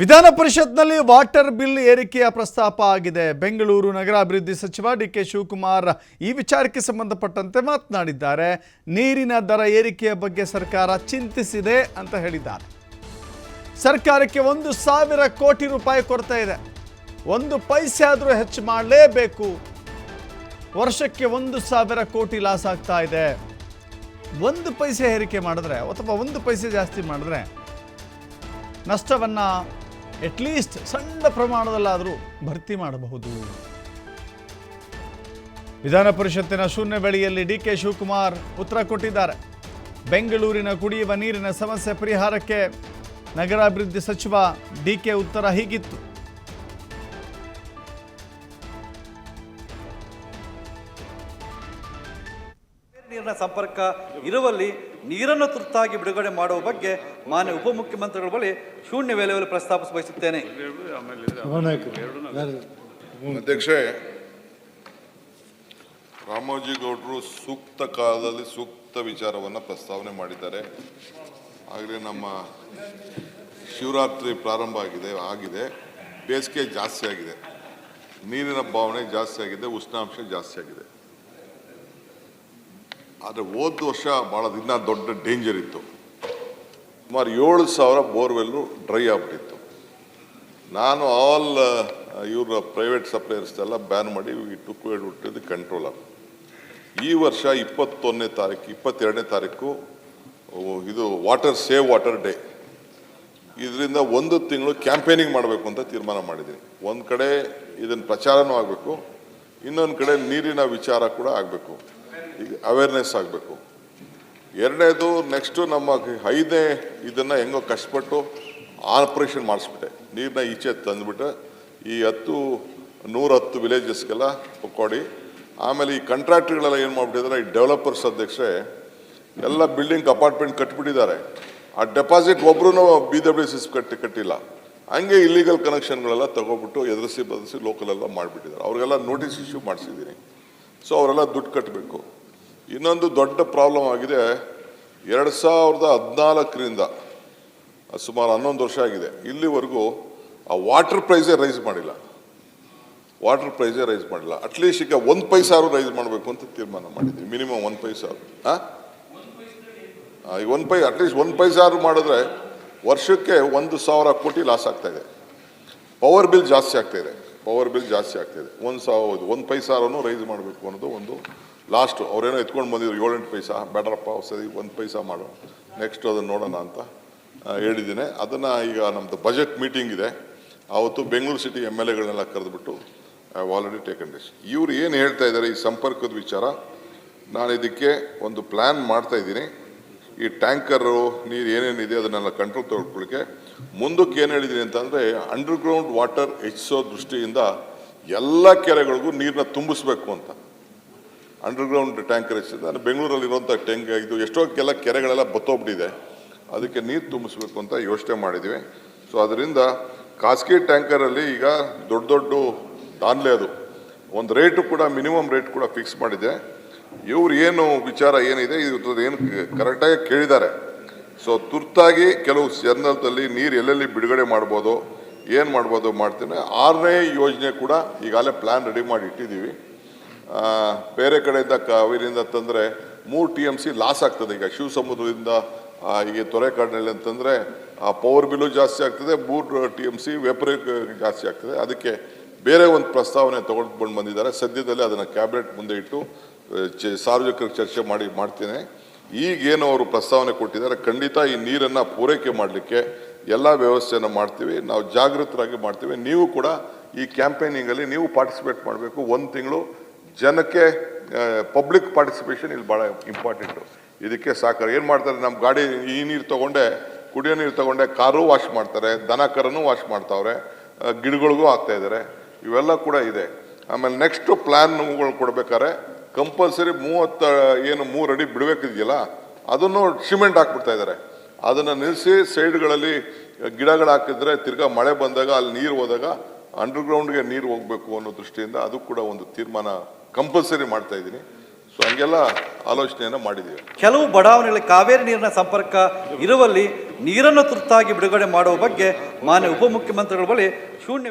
ವಿಧಾನ ಪರಿಷತ್ನಲ್ಲಿ water bill ಏರಿಕೆಯ ಪ್ರಸ್ತಾಪ ಆಗಿದೆ. ಬೆಂಗಳೂರು ನಗರಾಭಿವೃದ್ಧಿ ಸಚಿವ ಡಿ ಕೆ ಶಿವಕುಮಾರ್ ಈ ವಿಚಾರಕ್ಕೆ ಸಂಬಂಧಪಟ್ಟಂತೆ ಮಾತನಾಡಿದ್ದಾರೆ. ನೀರಿನ ದರ ಏರಿಕೆಯ ಬಗ್ಗೆ ಸರ್ಕಾರ ಚಿಂತಿಸಿದೆ ಅಂತ ಹೇಳಿದ್ದಾರೆ. ಸರ್ಕಾರಕ್ಕೆ ಒಂದು ಸಾವಿರ ಕೋಟಿ ರೂಪಾಯಿ ಕೊರತೆ ಇದೆ. ಒಂದು ಪೈಸೆ ಆದರೂ ಹೆಚ್ಚು ಮಾಡಲೇಬೇಕು. ವರ್ಷಕ್ಕೆ ಒಂದು ಸಾವಿರ ಕೋಟಿ ಲಾಸ್ ಆಗ್ತಾ ಇದೆ. ಒಂದು ಪೈಸೆ ಏರಿಕೆ ಮಾಡಿದ್ರೆ ಅಥವಾ ಒಂದು ಪೈಸೆ ಜಾಸ್ತಿ ಮಾಡಿದ್ರೆ ನಷ್ಟವನ್ನು ಅಟ್ಲೀಸ್ಟ್ ಸಣ್ಣ ಪ್ರಮಾಣದಲ್ಲಾದರೂ ಭರ್ತಿ ಮಾಡಬಹುದು. ವಿಧಾನ ಪರಿಷತ್ತಿನ ಶೂನ್ಯ ವೇಳೆಯಲ್ಲಿ ಡಿ ಕೆ ಶಿವಕುಮಾರ್ ಉತ್ತರ ಕೊಟ್ಟಿದ್ದಾರೆ. ಬೆಂಗಳೂರಿನ ಕುಡಿಯುವ ನೀರಿನ ಸಮಸ್ಯೆ ಪರಿಹಾರಕ್ಕೆ ನಗರಾಭಿವೃದ್ಧಿ ಸಚಿವ ಡಿ ಕೆ ಉತ್ತರ ಹೀಗಿತ್ತು. ನೀರಿನ ಸಂಪರ್ಕ ಇರುವಲ್ಲಿ ನೀರನ್ನು ತುರ್ತಾಗಿ ಬಿಡುಗಡೆ ಮಾಡುವ ಬಗ್ಗೆ ಮಾನ್ಯ ಉಪಮುಖ್ಯಮಂತ್ರಿಗಳ ಬಳಿ ಶೂನ್ಯ ವೇಳೆಯಲ್ಲಿ ಪ್ರಸ್ತಾಪಿಸ ಬಯಸುತ್ತೇನೆ ಅಧ್ಯಕ್ಷೆ, ರಾಮೋಜಿ ಗೌಡರು ಸೂಕ್ತ ಕಾಲದಲ್ಲಿ ಸೂಕ್ತ ವಿಚಾರವನ್ನು ಪ್ರಸ್ತಾವನೆ ಮಾಡಿದ್ದಾರೆ. ಆಗಲೇ ನಮ್ಮ ಶಿವರಾತ್ರಿ ಪ್ರಾರಂಭ ಆಗಿದೆ ಆಗಿದೆ. ಬೇಸಿಗೆ ಜಾಸ್ತಿ ಆಗಿದೆ. ನೀರಿನ ಭಾವನೆ ಜಾಸ್ತಿ ಆಗಿದೆ, ಉಷ್ಣಾಂಶ ಜಾಸ್ತಿ ಆಗಿದೆ. ಆದರೆ ಹೋದ ವರ್ಷ ಭಾಳ ದಿನ ದೊಡ್ಡ ಡೇಂಜರ್ ಇತ್ತು. ಸುಮಾರು ಏಳು ಸಾವಿರ ಬೋರ್ವೆಲ್ಲು ಡ್ರೈ ಆಗ್ಬಿಟ್ಟಿತ್ತು. ನಾನು ಆಲ್ ಇವ್ರ ಪ್ರೈವೇಟ್ ಸಪ್ಲೈಯರ್ಸ್ ಎಲ್ಲ ಬ್ಯಾನ್ ಮಾಡಿ ಟುಕ್ ಕಂಟ್ರೋಲ್ ಕಂಟ್ರೋಲರ್ ಈ ವರ್ಷ ಇಪ್ಪತ್ತೊಂದನೇ ತಾರೀಕು, ಇಪ್ಪತ್ತೆರಡನೇ ತಾರೀಕು ಇದು ವಾಟರ್ ಸೇವ್ ವಾಟರ್ ಡೇ ಇದರಿಂದ ಒಂದು ತಿಂಗಳು ಕ್ಯಾಂಪೇನಿಂಗ್ ಮಾಡಬೇಕು ಅಂತ ತೀರ್ಮಾನ ಮಾಡಿದ್ದೀನಿ. ಒಂದು ಕಡೆ ಇದನ್ನು ಪ್ರಚಾರನೂ ಆಗಬೇಕು, ಇನ್ನೊಂದು ಕಡೆ ನೀರಿನ ವಿಚಾರ ಕೂಡ ಆಗಬೇಕು. ಈಗ ಅವೇರ್ನೆಸ್ ಆಗಬೇಕು. ಎರಡನೇದು ನೆಕ್ಸ್ಟು ನಮ್ಮ ಐದನೇ ಇದನ್ನು ಹೆಂಗೋ ಕಷ್ಟಪಟ್ಟು ಆಪ್ರೇಷನ್ ಮಾಡಿಸ್ಬಿಟ್ಟೆ. ನೀರನ್ನ ಈಚೆ ತಂದುಬಿಟ್ಟು, ಈ ಹತ್ತು, ನೂರ ಹತ್ತು ವಿಲೇಜಸ್ಗೆಲ್ಲ ಕೊಡಿ ಆಮೇಲೆ ಈ ಕಾಂಟ್ರಾಕ್ಟ್ಗಳೆಲ್ಲ ಏನು ಮಾಡಿಬಿಟ್ಟಿದ್ರೆ ಈ ಡೆವಲಪರ್ಸ್ ಅಧ್ಯಕ್ಷೆ ಎಲ್ಲ ಬಿಲ್ಡಿಂಗ್ ಅಪಾರ್ಟ್ಮೆಂಟ್ ಕಟ್ಬಿಟ್ಟಿದ್ದಾರೆ. ಆ ಡೆಪಾಸಿಟ್ ಒಬ್ಬರೂ ಬಿ ಡಬ್ಲ್ಯೂ ಸಿ ಕಟ್ಟಿ, ಕಟ್ಟಿಲ್ಲ. ಹಂಗೆ ಇಲ್ಲಿಗಲ್ ಕನೆಕ್ಷನ್ಗಳೆಲ್ಲ ತಗೊಬಿಟ್ಟು ಎದುರಿಸಿ ಬದಲಿಸಿ ಲೋಕಲೆಲ್ಲ ಮಾಡಿಬಿಟ್ಟಿದ್ದಾರೆ. ಅವ್ರಿಗೆಲ್ಲ ನೋಟಿಸ್ ಇಶ್ಯೂ ಮಾಡಿಸಿದ್ದೀನಿ. ಸೊ ಅವರೆಲ್ಲ ದುಡ್ಡು ಕಟ್ಟಬೇಕು ಇನ್ನೊಂದು ದೊಡ್ಡ ಪ್ರಾಬ್ಲಮ್ ಆಗಿದೆ. ಎರಡು ಸಾವಿರದ ಹದಿನಾಲ್ಕರಿಂದ ಸುಮಾರು ಹನ್ನೊಂದು ವರ್ಷ ಆಗಿದೆ. ಇಲ್ಲಿವರೆಗೂ ಆ ವಾಟರ್ ಪ್ರೈಸೇ ರೈಸ್ ಮಾಡಿಲ್ಲ. ವಾಟರ್ ಪ್ರೈಸೇ ರೈಸ್ ಮಾಡಿಲ್ಲ. ಅಟ್ಲೀಸ್ಟ್ ಈಗ ಒಂದು ಪೈಸಾರು ರೈಸ್ ಮಾಡಬೇಕು ಅಂತ ತೀರ್ಮಾನ ಮಾಡಿದ್ವಿ. ಮಿನಿಮಮ್ ಒಂದು ಪೈಸಾರು. ಹಾಂ ಈಗ ಒಂದು ಪೈ ಅಟ್ಲೀಸ್ಟ್ ಒಂದು ಪೈಸಾರು ಮಾಡಿದ್ರೆ ವರ್ಷಕ್ಕೆ ಒಂದು ಸಾವಿರ ಕೋಟಿ ಲಾಸ್ ಇದೆ. ಪವರ್ ಬಿಲ್ ಜಾಸ್ತಿ ಆಗ್ತಾಯಿದೆ ಪವರ್ ಬಿಲ್ ಜಾಸ್ತಿ ಆಗ್ತಾ ಇದೆ. ಒಂದು ಸಾವಿರ, ಒಂದು ಪೈಸಾರನ್ನು ರೈಸ್ ಮಾಡಬೇಕು ಅನ್ನೋದು ಒಂದು ಲಾಸ್ಟು ಅವರೇನೋ ಎತ್ಕೊಂಡು ಬಂದಿದ್ರು ಏಳೆಂಟು ಪೈಸಾ, ಬೇಡರಪ್ಪ ಸರಿ ಒಂದು ಪೈಸಾ ಮಾಡು ನೆಕ್ಸ್ಟ್ ಅದನ್ನು ನೋಡೋಣ ಅಂತ ಹೇಳಿದ್ದೀನಿ. ಅದನ್ನು ಈಗ ನಮ್ಮದು ಬಜೆಟ್ ಮೀಟಿಂಗ್ ಇದೆ. ಆವತ್ತು ಬೆಂಗಳೂರು ಸಿಟಿ ಎಂ ಎಲ್ ಎಗಳನ್ನೆಲ್ಲ ಕರೆದುಬಿಟ್ಟು ಆಲ್ರೆಡಿ ಟೇಕನ್ ಡಿಸ್ ಇವ್ರು ಏನು ಹೇಳ್ತಾ ಇದ್ದಾರೆ, ಈ ಸಂಪರ್ಕದ ವಿಚಾರ, ನಾನು ಇದಕ್ಕೆ ಒಂದು ಪ್ಲ್ಯಾನ್ ಮಾಡ್ತಾ ಇದ್ದೀನಿ. ಈ ಟ್ಯಾಂಕರು ನೀರು ಏನೇನಿದೆ ಅದನ್ನೆಲ್ಲ ಕಂಟ್ರೋಲ್ ತೊಗೊಳ್ಕೊಳ್ಳಿಕ್ಕೆ. ಮುಂದಕ್ಕೆ ಏನು ಹೇಳಿದ್ದೀನಿ ಅಂತಂದರೆ ಅಂಡರ್ಗ್ರೌಂಡ್ ವಾಟರ್ ಹೆಚ್ಚಿಸೋ ದೃಷ್ಟಿಯಿಂದ ಎಲ್ಲ ಕೆರೆಗಳಿಗೂ ನೀರನ್ನ ತುಂಬಿಸ್ಬೇಕು ಅಂತ. ಅಂಡರ್ಗ್ರೌಂಡ್ ಟ್ಯಾಂಕರ್ ಹೆಚ್ಚಿದೆ ನಾನು ಬೆಂಗಳೂರಲ್ಲಿರುವಂಥ ಟ್ಯಾಂಕ್ ಇದು ಎಷ್ಟೋ ಕೆಲ ಕೆರೆಗಳೆಲ್ಲ ಬತ್ತೋಗ್ಬಿಟ್ಟಿದೆ. ಅದಕ್ಕೆ ನೀರು ತುಂಬಿಸ್ಬೇಕು ಅಂತ ಯೋಚನೆ ಮಾಡಿದ್ದೀವಿ ಸೊ ಅದರಿಂದ ಖಾಸಗಿ ಟ್ಯಾಂಕರಲ್ಲಿ ಈಗ ದೊಡ್ಡ ದೊಡ್ಡ ದಾನ್ಲೆ ಅದು. ಒಂದು ರೇಟು ಕೂಡ ಮಿನಿಮಮ್ ರೇಟ್ ಕೂಡ ಫಿಕ್ಸ್ ಮಾಡಿದೆ. ಇವ್ರು ಏನು ವಿಚಾರ ಏನಿದೆ, ಇದ್ರದ್ದು ಏನು ಕರೆಕ್ಟಾಗಿ ಕೇಳಿದ್ದಾರೆ. ಸೊ ತುರ್ತಾಗಿ ಕೆಲವು ಸಂದರ್ಭದಲ್ಲಿ ನೀರು ಎಲ್ಲೆಲ್ಲಿ ಬಿಡುಗಡೆ ಮಾಡ್ಬೋದು, ಏನು ಮಾಡ್ಬೋದು ಮಾಡ್ತೀನಿ. ಆರನೇ ಯೋಜನೆ ಕೂಡ ಈಗಾಗಲೇ ಪ್ಲ್ಯಾನ್ ರೆಡಿ ಮಾಡಿ ಇಟ್ಟಿದ್ದೀವಿ. ಬೇರೆ ಕಡೆಯಿಂದ ಕಾವೇರಿಯಿಂದ ತಂದರೆ ಮೂರು ಟಿ ಎಂ ಸಿ ಲಾಸ್ ಆಗ್ತದೆ. ಈಗ ಶಿವ ಸಮುದ್ರದಿಂದ ಈಗ ತೊರೆಕಾಡಿನಲ್ಲಿ ಅಂತಂದರೆ ಆ ಪವರ್ ಬಿಲ್ಲು ಜಾಸ್ತಿ ಆಗ್ತದೆ, ಮೂರು ಟಿ ಎಂ ಸಿ ವೆಪರ್ ಜಾಸ್ತಿ ಆಗ್ತದೆ. ಅದಕ್ಕೆ ಬೇರೆ ಒಂದು ಪ್ರಸ್ತಾವನೆ ತೊಗೊಂಡು ಬಂದಿದ್ದಾರೆ. ಸದ್ಯದಲ್ಲೇ ಅದನ್ನು ಕ್ಯಾಬಿನೆಟ್ ಮುಂದೆ ಇಟ್ಟು ಚೆ- ಸಾರ್ವಜನಿಕರಿಗೆ ಚರ್ಚೆ ಮಾಡಿ, ಮಾಡ್ತೇನೆ. ಈಗೇನು ಅವರು ಪ್ರಸ್ತಾವನೆ ಕೊಟ್ಟಿದ್ದಾರೆ, ಖಂಡಿತ ಈ ನೀರನ್ನು ಪೂರೈಕೆ ಮಾಡಲಿಕ್ಕೆ ಎಲ್ಲ ವ್ಯವಸ್ಥೆಯನ್ನು ಮಾಡ್ತೀವಿ. ನಾವು ಜಾಗೃತರಾಗಿ ಮಾಡ್ತೀವಿ. ನೀವು ಕೂಡ ಈ ಕ್ಯಾಂಪೇನಿಂಗಲ್ಲಿ ನೀವು ಪಾರ್ಟಿಸಿಪೇಟ್ ಮಾಡಬೇಕು. ಒಂದು ತಿಂಗಳು ಜನಕ್ಕೆ ಪಬ್ಲಿಕ್ ಪಾರ್ಟಿಸಿಪೇಷನ್ ಇಲ್ಲಿ ಭಾಳ ಇಂಪಾರ್ಟೆಂಟು ಇದಕ್ಕೆ ಸಾಕಾರ, ಏನು ಮಾಡ್ತಾರೆ ನಮ್ಮ ಗಾಡಿ ಈ ನೀರು ತಗೊಂಡೆ, ಕುಡಿಯೋ ನೀರು ತಗೊಂಡೆ, ಕಾರು ವಾಶ್ ಮಾಡ್ತಾರೆ, ದನ ಕರನೂ ವಾಶ್ ಮಾಡ್ತಾವ್ರೆ ಗಿಡಗಳಿಗೂ ಹಾಕ್ತಾ ಇದ್ದಾರೆ ಇವೆಲ್ಲ ಕೂಡ ಇದೆ. ಆಮೇಲೆ ನೆಕ್ಸ್ಟು ಪ್ಲ್ಯಾನ್ಗಳು ಕೊಡಬೇಕಾದ್ರೆ ಕಂಪಲ್ಸರಿ ಮೂವತ್ತ, ಏನು, ಮೂರು ಅಡಿ ಬಿಡಬೇಕಿದೆಯಲ್ಲ, ಅದನ್ನು ಸಿಮೆಂಟ್ ಹಾಕ್ಬಿಡ್ತಾ ಇದ್ದಾರೆ ಅದನ್ನು ನಿಲ್ಲಿಸಿ ಸೈಡ್ಗಳಲ್ಲಿ ಗಿಡಗಳು ಹಾಕಿದ್ರೆ ತಿರ್ಗಾ ಮಳೆ ಬಂದಾಗ ಅಲ್ಲಿ ನೀರು ಹೋದಾಗ ಅಂಡರ್ಗ್ರೌಂಡ್ಗೆ ನೀರು ಹೋಗಬೇಕು ಅನ್ನೋ ದೃಷ್ಟಿಯಿಂದ ಅದು ಕೂಡ ಒಂದು ತೀರ್ಮಾನ ಕಂಪಲ್ಸರಿ ಮಾಡ್ತಾ ಇದ್ದೀನಿ. ಸೊ ಹಂಗೆಲ್ಲ ಆಲೋಚನೆಯನ್ನು ಮಾಡಿದ್ದೀವಿ. ಕೆಲವು ಬಡಾವಣೆಗಳಲ್ಲಿ ಕಾವೇರಿ ನೀರಿನ ಸಂಪರ್ಕ ಇರುವಲ್ಲಿ ನೀರನ್ನು ತುರ್ತಾಗಿ ಬಿಡುಗಡೆ ಮಾಡುವ ಬಗ್ಗೆ ಮಾನ್ಯ ಉಪಮುಖ್ಯಮಂತ್ರಿಗಳ ಬಳಿ ಶೂನ್ಯ